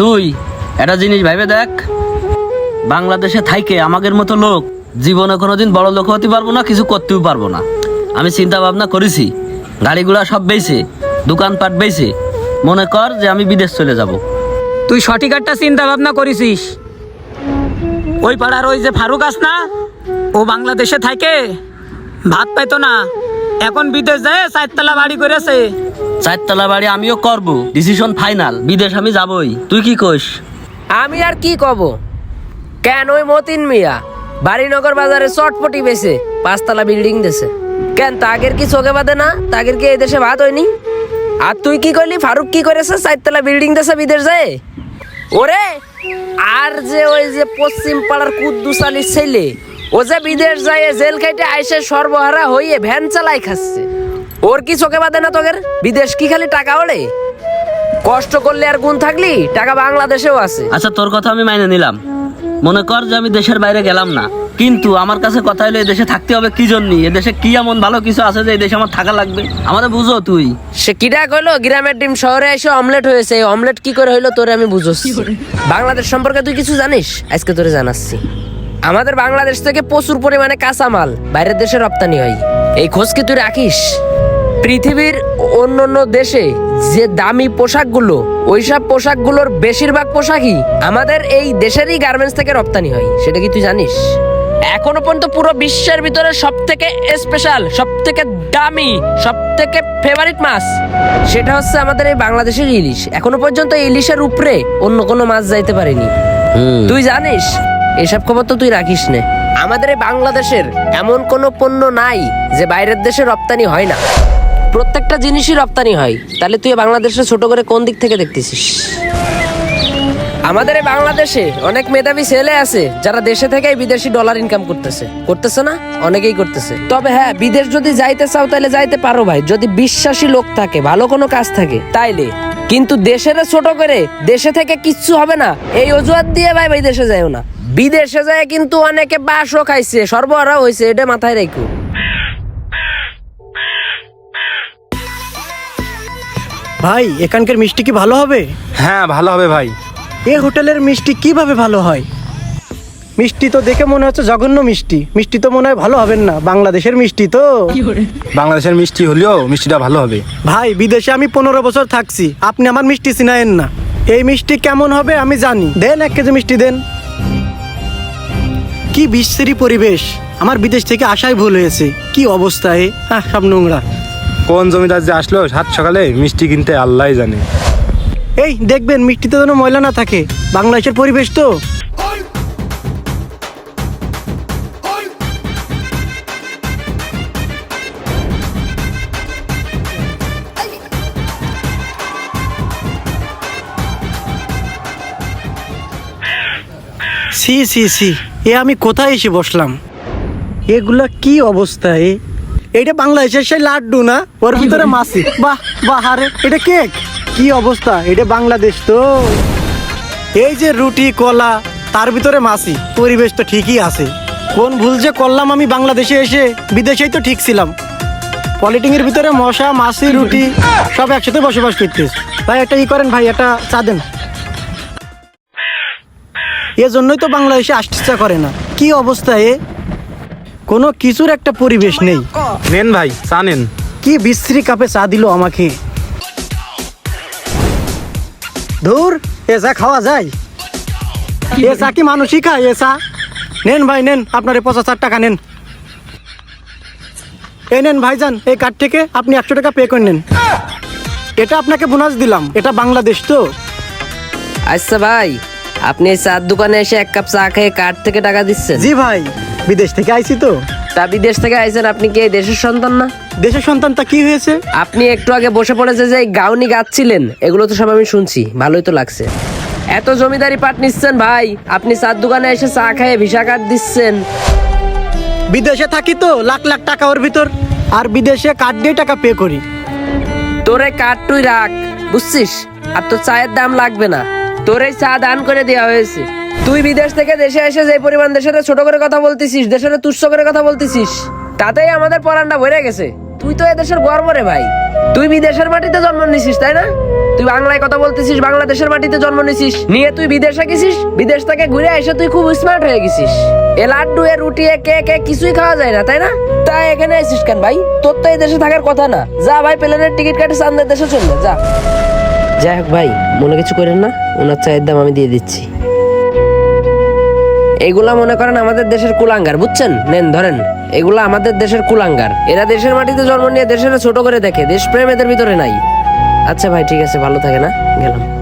তুই একটা জিনিস ভাইবে দেখ। বাংলাদেশে থাইকে আমাদের মতো লোক জীবনে কোনোদিন বড় লোক হতে পারব না কিছু করতেও পারব না। আমি চিন্তা ভাবনা করেছি গাড়িগুলা সব বেইছে দোকানপাট বেইছে। মনে কর যে আমি বিদেশ চলে যাব। তুই সঠিক একটা চিন্তা ভাবনা করেছিস। ওই পাড়ার ওই যে ফারুক আস না ও বাংলাদেশে থাকে ভাত পাইতো না। এখন বিদেশ যায় চারতলা বাড়ি করেছে। চারতলা বাড়ি আমিও করব। ডিসিশন ফাইনাল বিদেশ আমি যাবই। তুই কি কইস? আমি আর কি কব? কেন ওই মতিন মিয়া? বাড়িনগর বাজারে চটপটি বেছে পাঁচতলা বিল্ডিং দেছে। কেন তাগের কি চোখে বাদে না? তাগের কি এই দেশে ভাত হয়নি? আর তুই কি করলি? ফারুক কি করেছে? চারতলা বিল্ডিং দেছে বিদেশ যায়? ওরে! আর যে ওই যে পশ্চিম পাড়ার কুদ্দুস ছেলে, ও যে বিদেশ যায় জেল খাইতে আইসে সর্বহারা হইয়ে ভ্যান চালাই খাচ্ছে। ওর কি চোখে বাদে না তোদের? বিদেশ কি খালি টাকা ওড়ে? কষ্ট করলে আর গুণ থাকলি টাকা বাংলাদেশেও আছে। আচ্ছা তোর কথা আমি মাইনে নিলাম। মনে কর যে আমি দেশের বাইরে গেলাম না। কিন্তু আমার কাছে কথা হলো দেশে থাকতে হবে কি জন্য? দেশে কি এমন ভালো কিছু আছে যে এই দেশে আমার থাকা লাগবে? আমাদের বুঝো তুই। সে কিডা কইলো গ্রামের ডিম শহরে এসে অমলেট হয়েছে। এই অমলেট কি করে হইল তোরে আমি বুঝছি বাংলাদেশ সম্পর্কে তুই কিছু জানিস? আজকে তোরে জানাচ্ছি। আমাদের বাংলাদেশ থেকে প্রচুর পরিমাণে কাঁচামাল বাইরের দেশে রপ্তানি হয়। এই খোঁজ কি তুই রাখিস? পৃথিবীর অন্য অন্য দেশে যে দামি পোশাকগুলো ওইসব পোশাকগুলোর বেশিরভাগ পোশাকই আমাদের এই দেশেরই গার্মেন্টস থেকে রপ্তানি হয়। সেটা কি তুই জানিস? এখনও পর্যন্ত পুরো বিশ্বের ভিতরে সব থেকে স্পেশাল সব থেকে দামি সব থেকে ফেভারিট মাছ সেটা হচ্ছে আমাদের এই বাংলাদেশের ইলিশ। এখনও পর্যন্ত ইলিশের উপরে অন্য কোনো মাছ যাইতে পারেনি। তুই জানিস? এসব খবর তো তুই রাখিস নে। আমাদের এই বাংলাদেশের এমন কোনো পণ্য নাই যে বাইরের দেশে রপ্তানি হয় না। প্রত্যেকটা জিনিসই রপ্তানি হয়। তাহলে তুই বাংলাদেশে ছোট করে কোন দিক থেকে দেখতেছিস? আমাদের এই বাংলাদেশে অনেক মেধাবী ছেলে আছে, যারা দেশে থেকে বিদেশি ডলার ইনকাম করতেছে। করতেছে না? অনেকেই করতেছে। তবে হ্যাঁ বিদেশ যদি যাইতে চাও তাহলে যাইতে পারো ভাই। যদি বিশ্বাসী লোক থাকে, ভালো কোনো কাজ থাকে, তাইলে। কিন্তু দেশের ছোট করে দেশে থেকে কিচ্ছু হবে না। এই অজুহাত দিয়ে ভাই ভাই দেশে যাইও না। বিদেশে যায় কিন্তু অনেকে বাসও খাইছে সর্বহারা হয়েছে এটা মাথায় রেখো ভাই এখানকার মিষ্টি কি ভালো হবে? হ্যাঁ ভালো হবে ভাই। এ হোটেলের মিষ্টি কীভাবে ভালো হয়? মিষ্টি তো দেখে মনে হচ্ছে জঘন্য মিষ্টি। মিষ্টি তো মনে হয় ভালো হবেন না। বাংলাদেশের মিষ্টি তো। বাংলাদেশের মিষ্টি হলেও মিষ্টিটা ভালো হবে। ভাই বিদেশে আমি পনেরো বছর থাকছি। আপনি আমার মিষ্টি চিনায়েন না। এই মিষ্টি কেমন হবে আমি জানি। দেন এক কেজি মিষ্টি দেন। কি বিশ্রী পরিবেশ। আমার বিদেশ থেকে আসাই ভুল হয়েছে। কি অবস্থা এ? আহ সব নোংরা। কোন জমিদার যে আসলো সাত সকালে মিষ্টি কিনতে আল্লাহ জানে। এই, দেখবেন, মিষ্টিতে যেন ময়লা না থাকে। বাংলাদেশের পরিবেশ তো। সি সি সি, এ আমি কোথায় এসে বসলাম? এগুলা কি অবস্থা, এ? এটা বাংলাদেশের সেই লাড্ডু না? ওর ভিতরে মাসি বাহ বাহ, আরে, এটা কেক? কি অবস্থা? এটা বাংলাদেশ তো। এই যে রুটি, কলা, তার ভিতরে মাসি পরিবেশ তো ঠিকই আছে। কোন ভুল যে করলাম আমি বাংলাদেশে এসে, বিদেশেই তো ঠিক ছিলাম। পলিটিং এর ভিতরে মশা মাসি রুটি, সব একসাথে বসবাস করতেছ। ভাই, একটা ই করেন ভাই, একটা চা দেন। এজন্যই তো বাংলাদেশে আসতে ইচ্ছা করে না। কি অবস্থা এ? কোনো কিছুর একটা পরিবেশ নেই। নেন ভাই চা নেন। কি বিশ্রী কাপে চা দিল আমাকে। ধুর এ চা খাওয়া যায়। এ চা কি মানুষই খায় এ চা? নেন ভাই নেন আপনার এই পঁচাশ টাকা নেন। এই নেন ভাইজান এই কার্ড থেকে আপনি একশো টাকা পে করে নেন। এটা আপনাকে বোনাস দিলাম এটা বাংলাদেশ তো। আচ্ছা ভাই আপনি এই চার দোকানে এসে এক কাপ চা খেয়ে কার্ড থেকে টাকা দিচ্ছেন? জি ভাই। বিদেশ থেকে আইছি তো। তা বিদেশ থেকে আইছেন আপনি কি এই দেশের সন্তান না? দেশের সন্তানটা কি হয়েছে? আপনি একটু আগে বসে পড়েছে যে এই গাউনি গাচ্ছিলেন এগুলো তো সব আমি শুনছি ভালোই তো লাগছে। এত জমিদারি পাট নিচ্ছেন ভাই আপনি চার দোকানে এসে চা খেয়ে ভিসা কার্ড দিচ্ছেন। বিদেশে থাকি তো লাখ লাখ টাকা ওর ভিতর আর বিদেশে কার্ড দিয়ে টাকা পে করি। তোর কার্ড তুই রাখ বুঝছিস? আর তোর চায়ের দাম লাগবে না। তোর এই চা দান করে দেওয়া হয়েছে। তুই বিদেশ থেকে দেশে এসে যে পরিমাণ দেশের ছোট করে কথা বলতেছিস, দেশের তুচ্ছ করে কথা বলতেছিস, তাতেই আমাদের পরানটা ভরে গেছে। তুই তো এদেশের গর্ব রে ভাই। তুই বিদেশের মাটিতে জন্ম নিছিস, তাই না? তুই বাংলায় কথা বলতেছিস, বাংলাদেশের মাটিতে জন্ম নিছিস। নিয়ে তুই বিদেশে গেছিস, বিদেশ থেকে ঘুরে এসে তুই খুব স্মার্ট হয়ে গেছিস। এ লাড্ডু, এ রুটি, এ কেক এ কিছুই খাওয়া যায় না, তাই না? তাই এখানে আসিস কেন ভাই? তোর তো এই দেশে থাকার কথা না। যা ভাই প্লেনের টিকিট কাটে সামনের দেশে চল যা। যাই হোক ভাই, মনে কিছু করেন না? ওনার চায়ের দাম আমি দিয়ে দিচ্ছি। এগুলা মনে করেন আমাদের দেশের কুলাঙ্গার, বুঝছেন? নেন, ধরেন, এগুলা আমাদের দেশের কুলাঙ্গার। এরা দেশের মাটিতে জন্ম নিয়ে দেশের ছোট করে দেখে, দেশপ্রেম এদের ভিতরে নাই। আচ্ছা ভাই, ঠিক আছে, ভালো থাকে না গেলাম।